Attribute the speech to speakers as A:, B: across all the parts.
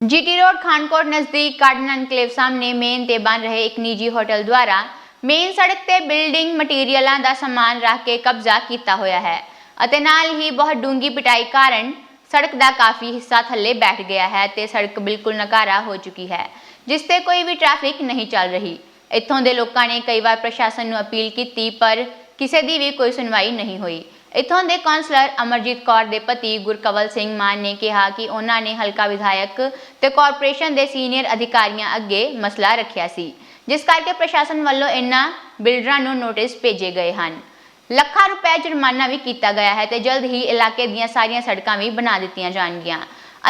A: GT road Khankot ਨਜ਼ਦੀਕ cordon enclave ਸਾਹਮਣੇ main ਤੇ ਬਣ ਰਹੇ ਇੱਕ ਨਿੱਜੀ ਹੋਟਲ ਦੁਆਰਾ ਮੇਨ ਸੜਕ ਤੇ ਬਿਲਡਿੰਗ ਮਟੀਰੀਅਲਾਂ ਦਾ ਸਮਾਨ ਰੱਖ ਕੇ ਕਬਜ਼ਾ ਕੀਤਾ ਹੋਇਆ ਹੈ ਅਤੇ ਨਾਲ ਹੀ ਬਹੁਤ ਡੂੰਗੀ ਪਿਟਾਈ ਕਾਰਨ ਸੜਕ ਦਾ ਕਾਫੀ ਹਿੱਸਾ ਥੱਲੇ ਬੈਠ ਗਿਆ ਹੈ ਤੇ ਸੜਕ ਬਿਲਕੁਲ ਨਕਾਰਾ ਹੋ ਚੁੱਕੀ ਹੈ ਜਿਸ ਤੇ ਕੋਈ ਵੀ ਟ੍ਰੈਫਿਕ ਨਹੀਂ ਚੱਲ ਰਹੀ ਇੱਥੋਂ ਦੇ ਲੋਕਾਂ ਨੇ ਕਈ ਵਾਰ ਪ੍ਰਸ਼ਾਸਨ ਨੂੰ ਅਪੀਲ ਕੀਤੀ ਪਰ ਕਿਸੇ ਦੀ ਵੀ ਕੋਈ ਸੁਣਵਾਈ ਨਹੀਂ ਹੋਈ ਇੱਥੋਂ ਦੇ ਕਾਉਂਸਲਰ ਅਮਰਜੀਤ ਕੌਰ ਦੇ ਪਤੀ ਗੁਰਕਵਲ ਸਿੰਘ ਮਾਨ ਨੇ ਕਿਹਾ ਕਿ ਉਹਨਾਂ ਨੇ ਹਲਕਾ ਵਿਧਾਇਕ ਤੇ ਕਾਰਪੋਰੇਸ਼ਨ ਦੇ ਸੀਨੀਅਰ ਅਧਿਕਾਰੀਆਂ ਅੱਗੇ ਮਸਲਾ ਰੱਖਿਆ ਸੀ, ਜਿਸ ਕਰਕੇ ਪ੍ਰਸ਼ਾਸਨ ਵੱਲੋਂ ਇਨ੍ਹਾਂ ਬਿਲਡਰਾਂ ਨੂੰ ਨੋਟਿਸ ਭੇਜੇ ਗਏ ਹਨ। ਲੱਖਾਂ ਰੁਪਏ ਜੁਰਮਾਨਾ ਵੀ ਕੀਤਾ ਗਿਆ ਹੈ ਤੇ ਜਲਦ ਹੀ ਇਲਾਕੇ ਦੀਆਂ ਸਾਰੀਆਂ ਸੜਕਾਂ ਵੀ ਬਣਾ ਦਿੱਤੀਆਂ ਜਾਣਗੀਆਂ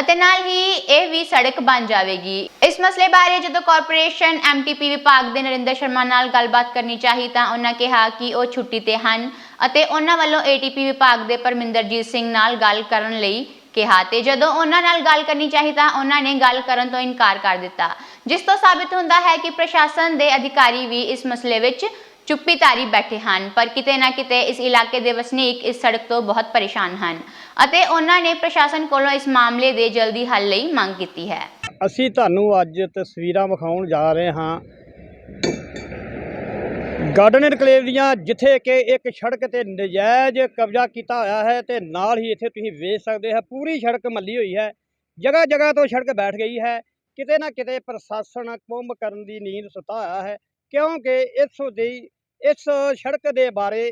A: ਅਤੇ ਨਾਲ ਹੀ ਇਹ ਵੀ ਸੜਕ ਬਣ ਜਾਵੇਗੀ। ਇਸ ਮਸਲੇ ਬਾਰੇ ਜਦੋਂ ਕਾਰਪੋਰੇਸ਼ਨ ਐਮਟੀਪੀ ਵਿਭਾਗ ਦੇ ਨਰਿੰਦਰ ਸ਼ਰਮਾ ਨਾਲ ਗੱਲਬਾਤ ਕਰਨੀ ਚਾਹੀ ਤਾਂ ਉਹਨਾਂ ਕਿਹਾ ਕਿ ਉਹ ਛੁੱਟੀ ਤੇ ਹਨ। ਅਤੇ ਉਹਨਾਂ ਵੱਲੋਂ ਏਟੀਪੀ ਵਿਭਾਗ ਦੇ ਪਰਮਿੰਦਰਜੀਤ ਸਿੰਘ ਨਾਲ ਗੱਲ ਕਰਨ ਲਈ ਕਿਹਾ ਤੇ ਜਦੋਂ ਉਹਨਾਂ ਨਾਲ ਗੱਲ ਕਰਨੀ ਚਾਹੀ ਤਾਂ ਉਹਨਾਂ ਨੇ ਗੱਲ ਕਰਨ ਤੋਂ ਇਨਕਾਰ ਕਰ ਦਿੱਤਾ, ਜਿਸ ਤੋਂ ਸਾਬਿਤ ਹੁੰਦਾ ਹੈ ਕਿ ਪ੍ਰਸ਼ਾਸਨ ਦੇ ਅਧਿਕਾਰੀ ਵੀ ਇਸ ਮਸਲੇ ਵਿੱਚ ਚੁੱਪੀ ਧਾਰੀ ਬੈਠੇ ਹਨ, ਪਰ ਕਿਤੇ ਨਾ ਕਿਤੇ ਇਸ ਇਲਾਕੇ ਦੇ ਵਸਨੀਕ ਇਸ ਸੜਕ ਤੋਂ ਬਹੁਤ ਪਰੇਸ਼ਾਨ ਹਨ ਅਤੇ ਉਹਨਾਂ ਨੇ ਪ੍ਰਸ਼ਾਸਨ ਕੋਲੋਂ ਇਸ ਮਾਮਲੇ ਦੇ ਜਲਦੀ ਹੱਲ ਲਈ ਮੰਗ ਕੀਤੀ ਹੈ।
B: ਅਸੀਂ ਤੁਹਾਨੂੰ ਅੱਜ ਤਸਵੀਰਾਂ ਵਿਖਾਉਣ ਜਾ ਰਹੇ ਹਾਂ। ਗਾਰਡਨ ਇਨਕਲੇਵ ਦੀਆਂ, ਜਿੱਥੇ ਕਿ ਇੱਕ ਸੜਕ ਤੇ ਨਜਾਇਜ਼ ਕਬਜ਼ਾ ਕੀਤਾ ਹੋਇਆ ਹੈ ਤੇ ਨਾਲ ਹੀ ਇੱਥੇ ਤੁਸੀਂ ਵੇਖ ਸਕਦੇ ਹੋ, ਪੂਰੀ ਸੜਕ ਮੱਲੀ ਹੋਈ ਹੈ। ਜਗ੍ਹਾ ਜਗ੍ਹਾ ਤੋਂ ਸੜਕ ਬੈਠ ਗਈ ਹੈ। ਕਿਤੇ ਨਾ ਕਿਤੇ ਪ੍ਰਸ਼ਾਸਨ ਕੁੰਭ ਕਰਨ ਦੀ ਨੀਂਦ ਸੁੱਤਾ ਹੋਇਆ ਹੈ, ਕਿਉਂਕਿ ਇਸ ਦੀ, ਇਸ ਸੜਕ ਦੇ ਬਾਰੇ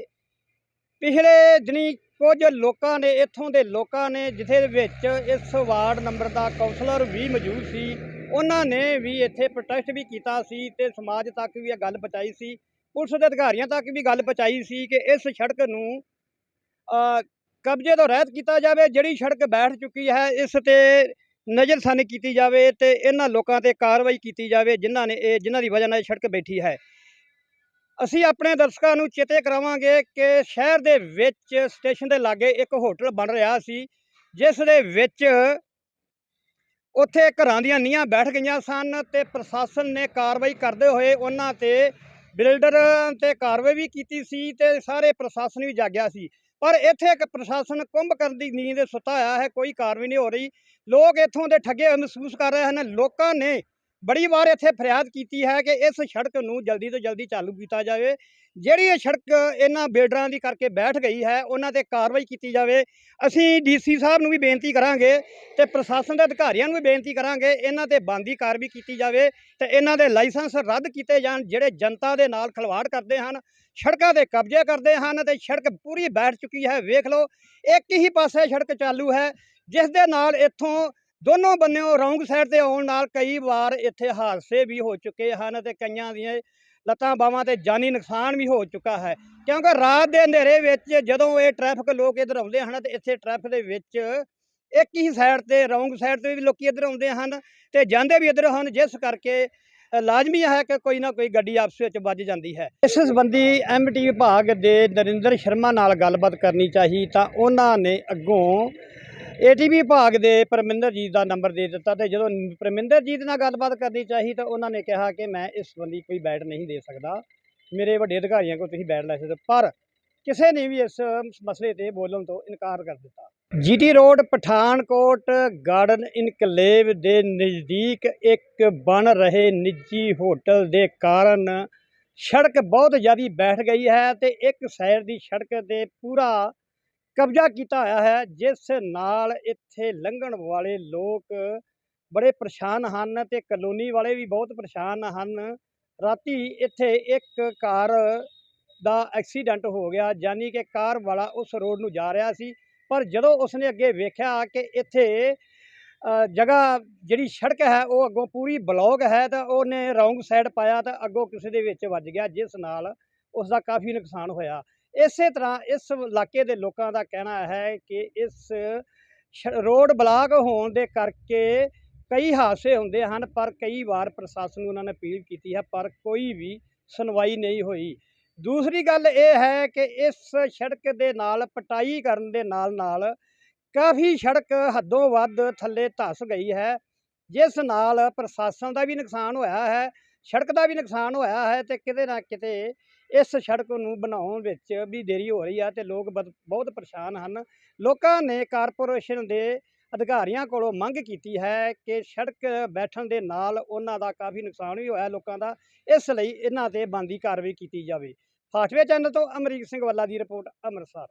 B: ਪਿਛਲੇ ਦਿਨੀ ਕੁਝ ਲੋਕਾਂ ਨੇ, ਇੱਥੋਂ ਦੇ ਲੋਕਾਂ ਨੇ ਜਿਹਦੇ ਵਿੱਚ ਇਸ ਵਾਰਡ ਨੰਬਰ ਦਾ ਕਾਉਂਸਲਰ ਵੀ ਮੌਜੂਦ ਸੀ, ਉਹਨਾਂ ਨੇ ਵੀ ਇੱਥੇ ਪ੍ਰੋਟੈਸਟ ਵੀ ਕੀਤਾ ਸੀ ਤੇ ਸਮਾਜ ਤੱਕ ਵੀ ਇਹ ਗੱਲ ਪਹੁੰਚਾਈ ਸੀ। ਪੁਲਿਸ ਦੇ ਅਧਿਕਾਰੀਆਂ ਤੱਕ ਵੀ ਗੱਲ ਪਹੁੰਚਾਈ ਸੀ ਕਿ ਇਸ ਸੜਕ ਨੂੰ ਕਬਜ਼ੇ ਤੋਂ ਰਹਿਤ ਕੀਤਾ ਜਾਵੇ, ਜਿਹੜੀ ਸੜਕ ਬੈਠ ਚੁੱਕੀ ਹੈ, ਇਸ ਤੇ ਨਜ਼ਰਸਾਨੀ ਕੀਤੀ ਜਾਵੇ ਤੇ ਇਹਨਾਂ ਲੋਕਾਂ ਤੇ ਕਾਰਵਾਈ ਕੀਤੀ ਜਾਵੇ ਜਿਨ੍ਹਾਂ ਨੇ ਇਹ, ਜਿਨ੍ਹਾਂ ਦੀ ਵਜ੍ਹਾ ਨਾਲ ਇਹ ਸੜਕ ਬੈਠੀ ਹੈ। ਅਸੀਂ ਆਪਣੇ ਦਰਸ਼ਕਾਂ ਨੂੰ ਚੇਤੇ ਕਰਾਵਾਂਗੇ ਕਿ ਸ਼ਹਿਰ ਦੇ ਵਿੱਚ ਸਟੇਸ਼ਨ ਦੇ ਲਾਗੇ ਇੱਕ ਹੋਟਲ ਬਣ ਰਿਹਾ ਸੀ, ਜਿਸ ਦੇ ਵਿੱਚ ਉੱਥੇ ਘਰਾਂ ਦੀਆਂ ਨੀਹਾਂ ਬੈਠ ਗਈਆਂ ਸਨ ਤੇ ਪ੍ਰਸ਼ਾਸਨ ਨੇ ਕਾਰਵਾਈ ਕਰਦੇ ਹੋਏ ਉਹਨਾਂ ਤੇ ਬਿਲਡਰ ਤੇ ਕਾਰਵਾਈ ਵੀ ਕੀਤੀ ਸੀ ਤੇ ਸਾਰੇ ਪ੍ਰਸ਼ਾਸਨ ਵੀ ਜਾਗਿਆ ਸੀ। ਪਰ ਇੱਥੇ ਇੱਕ ਪ੍ਰਸ਼ਾਸਨ ਕੁੰਭ ਕਰਨ ਦੀ ਨੀਂਦ ਸੁੱਤਾ ਹੋਇਆ ਹੈ, ਕੋਈ ਕਾਰਵਾਈ ਨਹੀਂ ਹੋ ਰਹੀ। ਲੋਕ ਇੱਥੋਂ ਦੇ ਠੱਗੇ ਮਹਿਸੂਸ ਕਰ ਰਹੇ ਹਨ। ਲੋਕਾਂ ਨੇ ਬੜੀ ਵਾਰ ਇੱਥੇ ਫਰਿਆਦ ਕੀਤੀ ਹੈ ਕਿ ਇਸ ਸੜਕ ਨੂੰ ਜਲਦੀ ਤੋਂ ਜਲਦੀ ਚਾਲੂ ਕੀਤਾ ਜਾਵੇ। ਜਿਹੜੀ ਇਹ ਸੜਕ ਇਹਨਾਂ ਬਿਲਡਰਾਂ ਦੀ ਕਰਕੇ ਬੈਠ ਗਈ ਹੈ, ਉਹਨਾਂ ਤੇ ਕਾਰਵਾਈ ਕੀਤੀ ਜਾਵੇ। ਅਸੀਂ ਡੀਸੀ ਸਾਹਿਬ ਨੂੰ ਵੀ ਬੇਨਤੀ ਕਰਾਂਗੇ ਤੇ ਪ੍ਰਸ਼ਾਸਨ ਦੇ ਅਧਿਕਾਰੀਆਂ ਨੂੰ ਵੀ ਬੇਨਤੀ ਕਰਾਂਗੇ, ਇਹਨਾਂ ਤੇ ਬੰਦੀ ਕਾਰਵਾਈ ਕੀਤੀ ਜਾਵੇ ਤੇ ਇਹਨਾਂ ਦੇ ਲਾਇਸੈਂਸ ਰੱਦ ਕੀਤੇ ਜਾਣ, ਜਿਹੜੇ ਜਨਤਾ ਦੇ ਨਾਲ ਖਿਲਵਾੜ ਕਰਦੇ ਹਨ, ਸੜਕਾਂ ਦੇ ਕਬਜ਼ੇ ਕਰਦੇ ਹਨ ਤੇ ਸੜਕ ਪੂਰੀ ਬੈਠ ਚੁੱਕੀ ਹੈ। ਵੇਖ ਲਓ, ਇੱਕ ਹੀ ਪਾਸੇ ਸੜਕ ਚਾਲੂ ਹੈ, ਜਿਸ ਦੇ ਨਾਲ ਇੱਥੋਂ ਦੋਨੋਂ ਬੰਨਿਓ ਰੌਂਗ ਸਾਈਡ ਤੇ ਆਉਣ ਨਾਲ ਕਈ ਵਾਰ ਇੱਥੇ ਹਾਦਸੇ ਵੀ ਹੋ ਚੁੱਕੇ ਹਨ ਤੇ ਕਈਆਂ ਦੀਆਂ ਲੱਤਾਂ ਬਾਹਾਂ ਤੇ ਜਾਨੀ ਨੁਕਸਾਨ ਵੀ ਹੋ ਚੁੱਕਾ ਹੈ। ਕਿਉਂਕਿ ਰਾਤ ਦੇ ਹਨੇਰੇ ਵਿੱਚ ਜਦੋਂ ਇਹ ਟ੍ਰੈਫਿਕ ਲੋਕ ਇੱਧਰ ਆਉਂਦੇ ਹਨ ਤੇ ਇੱਥੇ ਟ੍ਰੈਫਿਕ ਦੇ ਵਿੱਚ ਇੱਕ ਹੀ ਸਾਈਡ ਤੇ, ਰੌਂਗ ਸਾਈਡ ਤੇ ਵੀ ਲੋਕੀ ਇੱਧਰ ਆਉਂਦੇ ਹਨ ਤੇ ਜਾਂਦੇ ਵੀ ਇੱਧਰ ਹਨ, ਜਿਸ ਕਰਕੇ ਲਾਜ਼ਮੀ ਹੈ ਕਿ ਕੋਈ ਨਾ ਕੋਈ ਗੱਡੀ ਆਪਸ ਵਿੱਚ ਵੱਜ ਜਾਂਦੀ ਹੈ। ਇਸ ਸੰਬੰਧੀ ਐਮਟੀ ਵਿਭਾਗ ਦੇ ਨਰਿੰਦਰ ਸ਼ਰਮਾ ਨਾਲ ਗੱਲਬਾਤ ਕਰਨੀ ਚਾਹੀ ਤਾਂ ਉਹਨਾਂ ਨੇ ਅੱਗੋਂ ਏਟੀਵੀ ਵਿਭਾਗ ਦੇ ਪਰਮਿੰਦਰਜੀਤ ਦਾ ਨੰਬਰ ਦੇ ਦਿੱਤਾ ਤੇ ਜਦੋਂ ਪਰਮਿੰਦਰਜੀਤ ਨਾਲ ਗੱਲਬਾਤ ਕਰਨੀ ਚਾਹੀ ਤਾਂ ਉਹਨਾਂ ਨੇ ਕਿਹਾ ਕਿ ਮੈਂ ਇਸ ਸੰਬੰਧੀ ਕੋਈ ਬੈਠ ਨਹੀਂ ਦੇ ਸਕਦਾ। ਮੇਰੇ ਵੱਡੇ ਅਧਿਕਾਰੀਆਂ ਕੋਲ ਤੁਸੀਂ ਬੈਠ ਲੈ ਸਕਦੇ ਪਰ ਕਿਸੇ ਨੇ ਵੀ ਇਸ ਮਸਲੇ ਤੇ ਬੋਲਣ ਤੋਂ ਇਨਕਾਰ ਕਰ ਦਿੱਤਾ। GT road, Pathankot, garden enclave ਦੇ ਨਜ਼ਦੀਕ ਇੱਕ ਬਣ ਰਹੇ ਨਿੱਜੀ ਹੋਟਲ ਦੇ ਕਾਰਨ ਸੜਕ ਬਹੁਤ ਜ਼ਿਆਦਾ ਬੈਠ ਗਈ ਹੈ ਤੇ ਇੱਕ ਸਾਈਡ ਦੀ ਸੜਕ ਤੇ ਪੂਰਾ ਕਬਜ਼ਾ ਕੀਤਾ ਹੋਇਆ ਹੈ, ਜਿਸ ਨਾਲ ਇੱਥੇ ਲੰਘਣ ਵਾਲੇ ਲੋਕ ਬੜੇ ਪਰੇਸ਼ਾਨ ਹਨ ਤੇ ਕਲੋਨੀ ਵਾਲੇ ਵੀ ਬਹੁਤ ਪਰੇਸ਼ਾਨ ਹਨ। ਰਾਤੀ ਇੱਥੇ ਇੱਕ ਕਾਰ ਦਾ ਐਕਸੀਡੈਂਟ ਹੋ ਗਿਆ ਯਾਨੀ ਕਿ ਕਾਰ ਵਾਲਾ ਉਸ ਰੋਡ ਨੂੰ ਜਾ ਰਿਹਾ ਸੀ, ਪਰ ਜਦੋਂ ਉਸਨੇ ਅੱਗੇ ਵੇਖਿਆ ਕਿ ਇੱਥੇ ਜਗ੍ਹਾ ਜਿਹੜੀ ਸੜਕ ਹੈ ਉਹ ਅੱਗੋਂ ਪੂਰੀ ਬਲੌਕ ਹੈ ਤਾਂ ਉਹਨੇ ਰੌਂਗ ਸਾਈਡ ਪਾਇਆ ਤਾਂ ਅੱਗੋਂ ਕਿਸੇ ਦੇ ਵਿੱਚ ਵੱਜ ਗਿਆ, ਜਿਸ ਨਾਲ ਉਸ ਦਾ ਕਾਫੀ ਨੁਕਸਾਨ ਹੋਇਆ। ਇਸੇ ਤਰ੍ਹਾਂ ਇਸ ਇਲਾਕੇ ਦੇ ਲੋਕਾਂ ਦਾ ਕਹਿਣਾ ਹੈ ਕਿ ਇਸ ਸ਼- ਰੋਡ ਬਲਾਕ ਹੋਣ ਦੇ ਕਰਕੇ ਕਈ ਹਾਦਸੇ ਹੁੰਦੇ ਹਨ, ਪਰ ਕਈ ਵਾਰ ਪ੍ਰਸ਼ਾਸਨ ਨੂੰ ਉਹਨਾਂ ਨੇ ਅਪੀਲ ਕੀਤੀ ਹੈ, ਪਰ ਕੋਈ ਵੀ ਸੁਣਵਾਈ ਨਹੀਂ ਹੋਈ। ਦੂਸਰੀ ਗੱਲ ਇਹ ਹੈ ਕਿ ਇਸ ਸੜਕ ਦੇ ਨਾਲ, ਪਟਾਈ ਕਰਨ ਦੇ ਨਾਲ ਨਾਲ ਕਾਫੀ ਸੜਕ ਹੱਦੋਂ ਵੱਧ ਥੱਲੇ ਧੱਸ ਗਈ ਹੈ, ਜਿਸ ਨਾਲ ਪ੍ਰਸ਼ਾਸਨ ਦਾ ਵੀ ਨੁਕਸਾਨ ਹੋਇਆ ਹੈ। ਸੜਕ ਦਾ ਵੀ ਨੁਕਸਾਨ ਹੋਇਆ ਹੈ ਤੇ ਕਿਤੇ ਨਾ ਕਿਤੇ ਇਸ ਸੜਕ ਨੂੰ ਬਣਾਉਣ ਵਿੱਚ ਵੀ ਦੇਰੀ ਹੋ ਰਹੀ ਹੈ ਤੇ ਲੋਕ ਬਦ- ਬਹੁਤ ਪਰੇਸ਼ਾਨ ਹਨ। ਲੋਕਾਂ ਨੇ ਕਾਰਪੋਰੇਸ਼ਨ ਦੇ ਅਧਿਕਾਰੀਆਂ ਕੋਲੋਂ ਮੰਗ ਕੀਤੀ ਹੈ ਕਿ ਸੜਕ ਬੈਠਣ ਦੇ ਨਾਲ ਉਹਨਾਂ ਦਾ ਕਾਫੀ ਨੁਕਸਾਨ ਵੀ ਹੋਇਆ ਲੋਕਾਂ ਦਾ, ਇਸ ਲਈ ਇਹਨਾਂ ਤੇ ਬਣਦੀ ਕਾਰਵਾਈ ਕੀਤੀ ਜਾਵੇ। ਫਾਸਟਵੇ ਚੈਨਲ ਤੋਂ ਅਮਰੀਕ ਸਿੰਘ ਵੱਲਾ ਦੀ ਰਿਪੋਰਟ, ਅੰਮ੍ਰਿਤਸਰ।